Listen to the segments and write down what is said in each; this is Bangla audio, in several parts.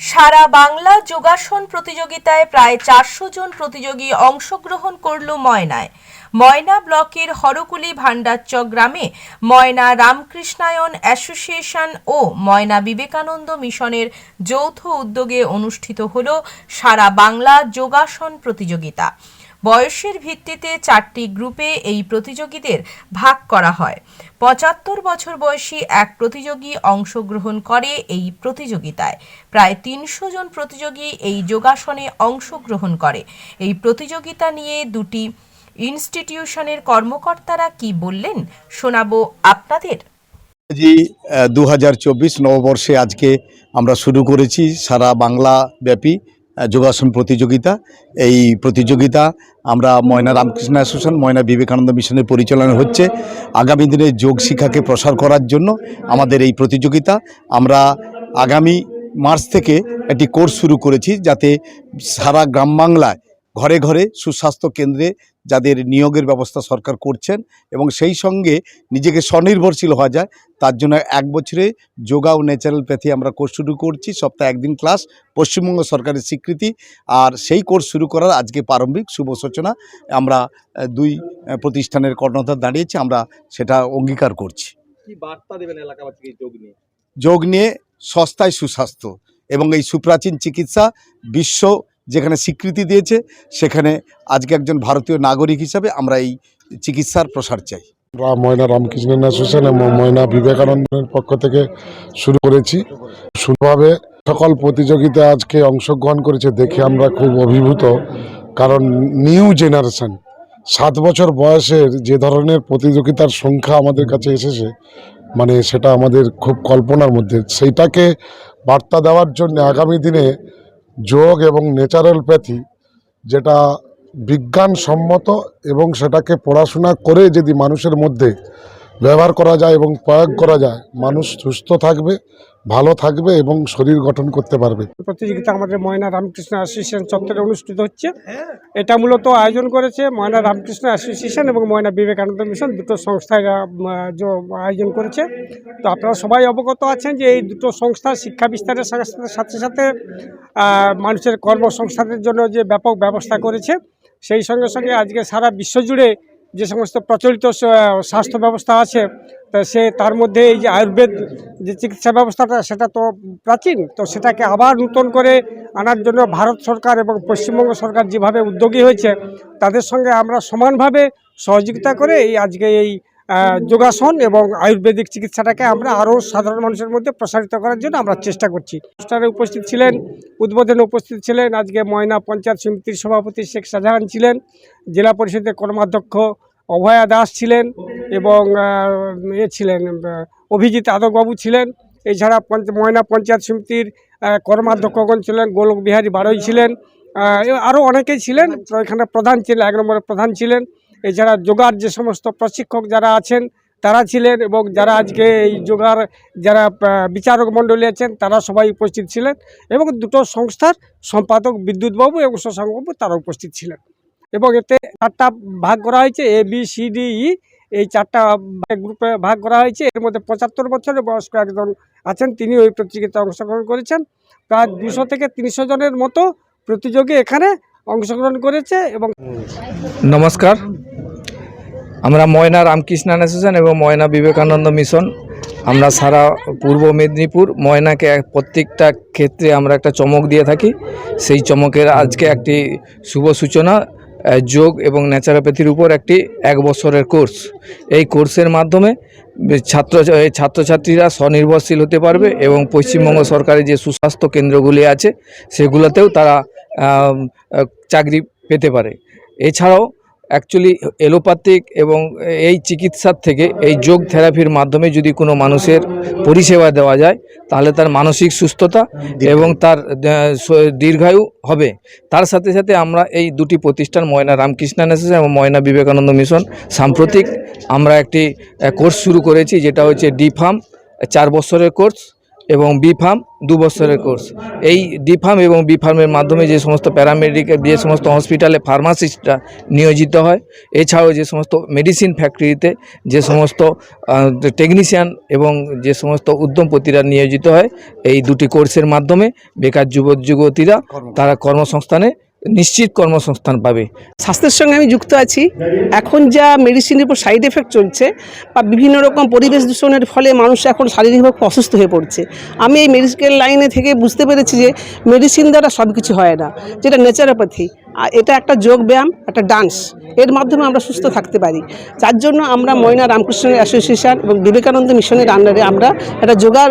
সারা বাংলা যোগাসন প্রতিযোগিতায় প্রায় চারশো জন প্রতিযোগী অংশগ্রহণ করল ময়নায়। ময়না ব্লকের হরকুলি ভান্ডারচক গ্রামে ময়না রামকৃষ্ণায়ন অ্যাসোসিয়েশন ও ময়না বিবেকানন্দ মিশনের যৌথ উদ্যোগে অনুষ্ঠিত হল সারা বাংলা যোগাসন প্রতিযোগিতা। বয়সের ভিত্তিতে চারটি গ্রুপে এই প্রতিযোগীদের ভাগ করা হয়। পঁচাত্তর বছর বয়সী এক প্রতিযোগী অংশগ্রহণ করে এই প্রতিযোগিতায়। প্রায় তিনশো জন প্রতিযোগী এই যোগাসনে অংশগ্রহণ করে। এই প্রতিযোগিতা নিয়ে দুটি ইনস্টিটিউশনের কর্মকর্তারা কি বললেন, শোনাবো আপনাদের। জি দু হাজার চব্বিশ নববর্ষে আজকে আমরা শুরু করেছি সারা বাংলা ব্যাপী যোগাসন প্রতিযোগিতা। এই প্রতিযোগিতা আমরা ময়না রামকৃষ্ণ অ্যাসোসিয়েশন, ময়না বিবেকানন্দ মিশনের পরিচালনা হচ্ছে। আগামী দিনে যোগ শিক্ষাকে প্রসার করার জন্য আমাদের এই প্রতিযোগিতা। আমরা আগামী মার্চ থেকে একটি কোর্স শুরু করেছি যাতে সারা গ্রাম বাংলায় ঘরে ঘরে সুস্বাস্থ্য কেন্দ্রে যাদের নিয়োগের ব্যবস্থা সরকার করছেন এবং সেই সঙ্গে নিজেকে স্বনির্ভরশীল হওয়া যায় তার জন্য এক বছরে যোগা ও ন্যাচারালপ্যাথি আমরা কোর্স শুরু করছি সপ্তাহে একদিন ক্লাস পশ্চিমবঙ্গ সরকারের স্বীকৃতি আর সেই কোর্স শুরু করার আজকে প্রারম্ভিক শুভ সূচনা আমরা দুই প্রতিষ্ঠানের কর্ণধার দাঁড়িয়েছি আমরা সেটা অঙ্গীকার করছি। বার্তা দেবেন এলাকাবাসীকে যোগ নিয়ে? যোগ নিয়ে সস্তায় সুস্বাস্থ্য এবং এই সুপ্রাচীন চিকিৎসা বিশ্ব যেখানে স্বীকৃতি দিয়েছে, সেখানে আজকে একজন ভারতীয় নাগরিক হিসাবে আমরা এই চিকিৎসার প্রসার চাই। আমরা ময়না রামকৃষ্ণন অ্যাসোসিয়েশন এবং ময়না বিবেকানন্দের পক্ষ থেকে শুরু করেছি। শুরুভাবে সকল প্রতিযোগিতায় আজকে অংশগ্রহণ করেছে দেখে আমরা খুব অভিভূত। কারণ নিউ জেনারেশন, সাত বছর বয়সের যে ধরনের প্রতিযোগিতার সংখ্যা আমাদের কাছে এসেছে মানে সেটা আমাদের খুব কল্পনার মধ্যে। সেইটাকে বার্তা দেওয়ার জন্য আগামী দিনে যোগ এবং ন্যাচারালপ্যাথি যেটা বিজ্ঞানসম্মত এবং সেটাকে পড়াশোনা করে যদি মানুষের মধ্যে ব্যবহার করা যায় এবং প্রয়োগ করা যায়। মানুষ সুস্থ থাকবে, ভালো থাকবে এবং শরীর গঠন করতে পারবে। প্রতিযোগিতা আমাদের ময়না রামকৃষ্ণ অ্যাসোসিয়েশন চত্বরে অনুষ্ঠিত হচ্ছে। এটা মূলত আয়োজন করেছে ময়না রামকৃষ্ণ অ্যাসোসিয়েশন এবং ময়না বিবেকানন্দ মিশন, দুটো সংস্থায় আয়োজন করেছে। তো আপনারা সবাই অবগত আছেন যে এই দুটো সংস্থা শিক্ষা বিস্তারের সাথে সাথে মানুষের কর্মসংস্থানের জন্য যে ব্যাপক ব্যবস্থা করেছে, সেই সঙ্গে সঙ্গে আজকে সারা বিশ্বজুড়ে যে সমস্ত প্রচলিত স্বাস্থ্য ব্যবস্থা আছে, তা সে তার মধ্যে এই যে আয়ুর্বেদ যে চিকিৎসা ব্যবস্থাটা, সেটা তো প্রাচীন, তো সেটাকে আবার নতুন করে আনার জন্য ভারত সরকার এবং পশ্চিমবঙ্গ সরকার যেভাবে উদ্যোগী হয়েছে, তাদের সঙ্গে আমরা সমানভাবে সহযোগিতা করে এই আজকে এই যোগাসন এবং আয়ুর্বেদিক চিকিৎসাটাকে আমরা আরও সাধারণ মানুষের মধ্যে প্রসারিত করার জন্য আমরা চেষ্টা করছি। অনুষ্ঠানে উপস্থিত ছিলেন, উদ্বোধনে উপস্থিত ছিলেন আজকে ময়না পঞ্চায়েত সমিতির সভাপতি শেখ শাহজাহান ছিলেন, জেলা পরিষদের কর্মাধ্যক্ষ অভয়া দাস ছিলেন এবং এ ছিলেন অভিজিৎ আদকবাবু ছিলেন। এছাড়া পঞ্চ, ময়না পঞ্চায়েত সমিতির কর্মাধ্যক্ষগণ ছিলেন, গোলক বিহারী বারৈ ছিলেন। আরও অনেকেই ছিলেন, এখানে প্রধান ছিলেন, এক নম্বরে প্রধান ছিলেন। এছাড়া যোগার যে সমস্ত প্রশিক্ষক যারা আছেন, তারা ছিলেন এবং যারা আজকে এই যোগার যারা বিচারক মণ্ডলী আছেন, তারা সবাই উপস্থিত ছিলেন এবং দুটো সংস্থার সম্পাদক বিদ্যুৎবাবু এবং শশাঙ্কবাবু তারা উপস্থিত ছিলেন। এবং এতে চারটা ভাগ করা হয়েছে A B C D E এই চারটা গ্রুপে ভাগ করা হয়েছে। এর মধ্যে পঁচাত্তর বছরের বয়স্ক একজন আছেন। তিনি ওই প্রতিযোগিতায় অংশগ্রহণ করেছেন। প্রায় দুশো থেকে তিনশো জনের মতো প্রতিযোগী এখানে অংশগ্রহণ করেছে এবং নমস্কার। আমরা ময়না রামকৃষ্ণ অ্যাসোসিয়েশন এবং ময়না বিবেকানন্দ মিশন। আমরা সারা পূর্ব মেদিনীপুর ময়নাকে এক- প্রত্যেকটা ক্ষেত্রে আমরা একটা চমক দিয়ে থাকি। সেই চমকের আজকে একটি শুভ সূচনা। যোগ এবং ন্যাচারোপ্যাথির উপর একটি এক বছরের কোর্স এই কোর্সের মাধ্যমে ছাত্র ছাত্রছাত্রীরা স্বনির্ভরশীল হতে পারবে এবং পশ্চিমবঙ্গ সরকারের যে সুস্বাস্থ্য কেন্দ্রগুলি আছে, সেগুলোতেও তারা চাকরি পেতে পারে। এছাড়াও অ্যাকচুয়ালি এলোপ্যাথিক এবং এই চিকিৎসার থেকে এই যোগ থেরাপির মাধ্যমে যদি কোনো মানুষের পরিষেবা দেওয়া যায় তাহলে তার মানসিক সুস্থতা এবং তার দীর্ঘায়ু হবে। তার সাথে সাথে আমরা এই দুটি প্রতিষ্ঠান ময়না রামকৃষ্ণ অ্যাসোসিয়েশন এবং ময়না বিবেকানন্দ মিশন সাম্প্রতিক আমরা একটি কোর্স শুরু করেছি যেটা হচ্ছে ডি ফার্ম চার বছরের কোর্স এবং বি ফার্ম দু বছরের কোর্স এই ডি ফার্ম এবং বি ফার্মের মাধ্যমে যে সমস্ত প্যারামেডিক্যাল যে সমস্ত হসপিটালে ফার্মাসিস্টরা নিয়োজিত হয় এছাড়াও যে সমস্ত মেডিসিন ফ্যাক্টরিতে যে সমস্ত টেকনিশিয়ান এবং যে সমস্ত উদ্যমপতিরা নিয়োজিত হয় এই দুটি কোর্সের মাধ্যমে বেকার যুবক যুবতীরা তারা কর্মসংস্থানে নিশ্চিত কর্মসংস্থান পাবে। স্বাস্থ্যের সঙ্গে আমি যুক্ত আছি। এখন যা মেডিসিনের উপর সাইড এফেক্ট চলছে বা বিভিন্ন রকম পরিবেশ দূষণের ফলে মানুষ এখন শারীরিকভাবে অসুস্থ হয়ে পড়ছে। আমি এই মেডিকেল লাইনে থেকে বুঝতে পেরেছি যে মেডিসিন দ্বারা সব কিছু হয় না। যেটা নেচারোপ্যাথি এটা একটা যোগ ব্যায়াম, একটা ডান্স। এর মাধ্যমে আমরা সুস্থ থাকতে পারি। যার জন্য আমরা ময়না রামকৃষ্ণ অ্যাসোসিয়েশন এবং বিবেকানন্দ মিশনের আন্ডারে আমরা একটা যোগার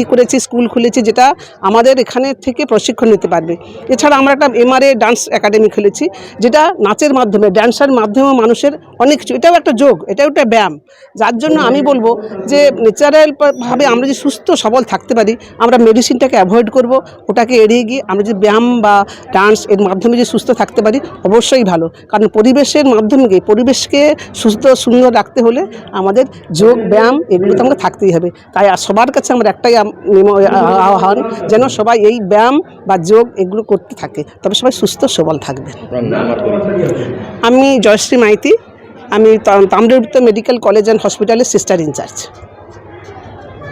ই করেছি, স্কুল খুলেছি, যেটা আমাদের এখানে থেকে প্রশিক্ষণ নিতে পারবে। এছাড়া আমরা একটা এমআরএ ডান্স একাডেমি খুলেছি, যেটা নাচের মাধ্যমে ড্যান্সের মাধ্যমে মানুষের অনেক কিছু, এটাও একটা যোগ, এটাও একটা ব্যায়াম। যার জন্য আমি বলব যে ন্যাচারালভাবে আমরা যে সুস্থ, সবল থাকতে পারি, আমরা মেডিসিনটাকে অ্যাভয়েড করব, ওটাকে এড়িয়ে গিয়ে আমরা যে ব্যায়াম বা ডান্স এর মাধ্যমে যে সুস্থ থাকতে পারি, অবশ্যই ভালো। কারণ পরিবেশের মাধ্যমে, পরিবেশকে সুস্থ সুন্দর রাখতে হলে আমাদের যোগ, ব্যায়াম এগুলো তো আমরা থাকতেই হবে। তাই সবার কাছে আমার একটাই আহ্বান, যেন সবাই এই ব্যায়াম বা যোগ এগুলো করতে থাকে। তবে সবাই সুস্থ, সবল থাকবে। আমি জয়শ্রী মাইতি, আমি তাম্রলিপ্ত মেডিকেল কলেজ অ্যান্ড হসপিটালের সিস্টার ইনচার্জ।